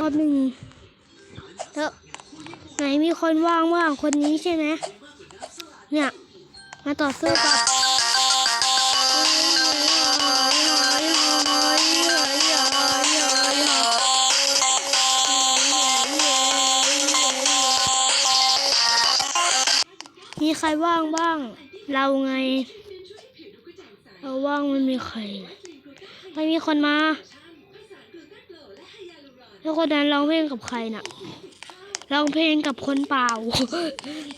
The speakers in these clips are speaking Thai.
รอบหนึ่งแล้วไหนมีคนว่างว่างคนนี้ใช่ไหมเนี่ย มาต่อสู้กับมีใครว่างบ้าง เราไง เราว่างไม่มีใครไม่มีคนมา แล้วคนนั้นร้องเพลงกับใครน่ะร้องเพลงกับคนเปล่า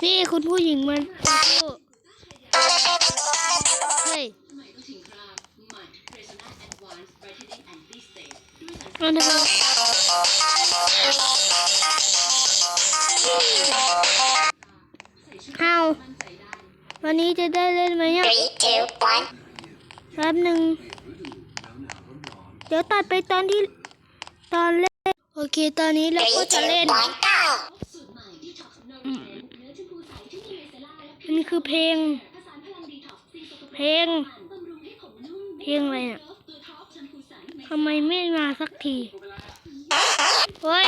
นี่คุณผู้หญิงมันเฮ้ยอันนี้เอาวันนี้จะได้เล่นไหมเนี่ยแป๊บหนึ่ง เดี๋ยวตัดไปตอนที่ตอนเล่น โอเค ตอนนี้เราก็จะเล่นอืมมันคือเพลง เพลง เพลงอะไรเนี่ยทำไมไม่มาสักทีเฮ้ย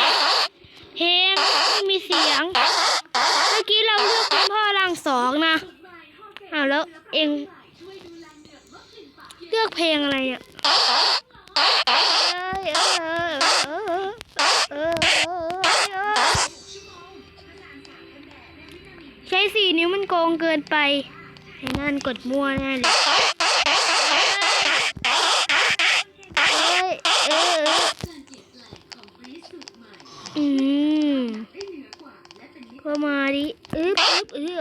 เพลงไม่มีเสียง เมื่อกี้เราเลือกคุณพ่อรังสองนะอ้าวแล้วเองเลือกเพลงอะไรเนี่ยเอ้ยเอ้ย มันโกงเกินไปไอ้นั่นกดมั่วแน่เลยเอ้ยเอ้ยเอ้ยอืมก็มาดิอึ๊บอึ๊บอึ๊บ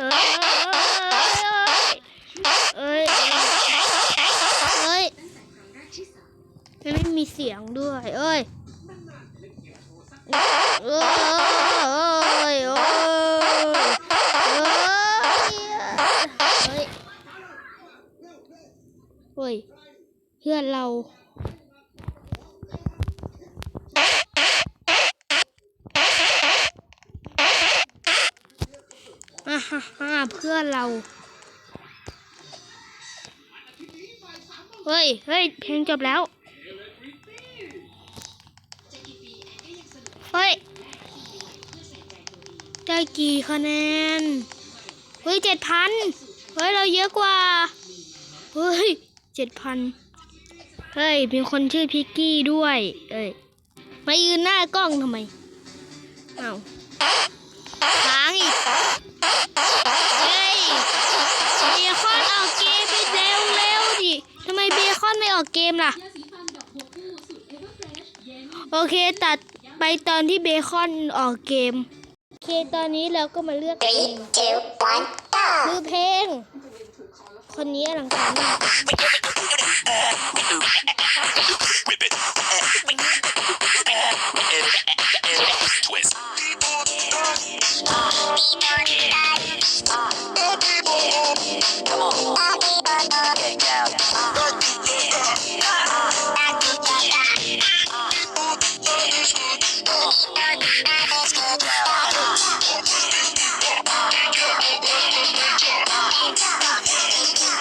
เอ้ยเอ้ยเอ้ยเอ้ยมันไม่มีเสียงด้วย เอ้ยเอ้ยเอ้ยเอ้ยเอ้ยเฮ้ย เพื่อนเรา อ่าฮ่าฮ่าเพื่อนเรา เฮ้ย เฮ้ย เพลงจบแล้ว เฮ้ย ได้กี่คะแนน เฮ้ยเจ็ดพัน เฮ้ย เราเยอะกว่า เฮ้ย เจ็ดพันเฮ้ยมีคนชื่อพิกกี้ด้วย เอ้ยมายืนหน้ากล้องทำไมอ้าวค้างอีก เฮ้ย เบคอนออกเกมไปเร็วเร็วดิทำไมเบคอนไม่ออกเกมล่ะ โอเคตัดไปตอนที่เบคอนออกเกม โอเคตอนนี้เราก็มาเลือกเพล Three, ง two, one, คือ go. เพลง คนนี้อลังการมาก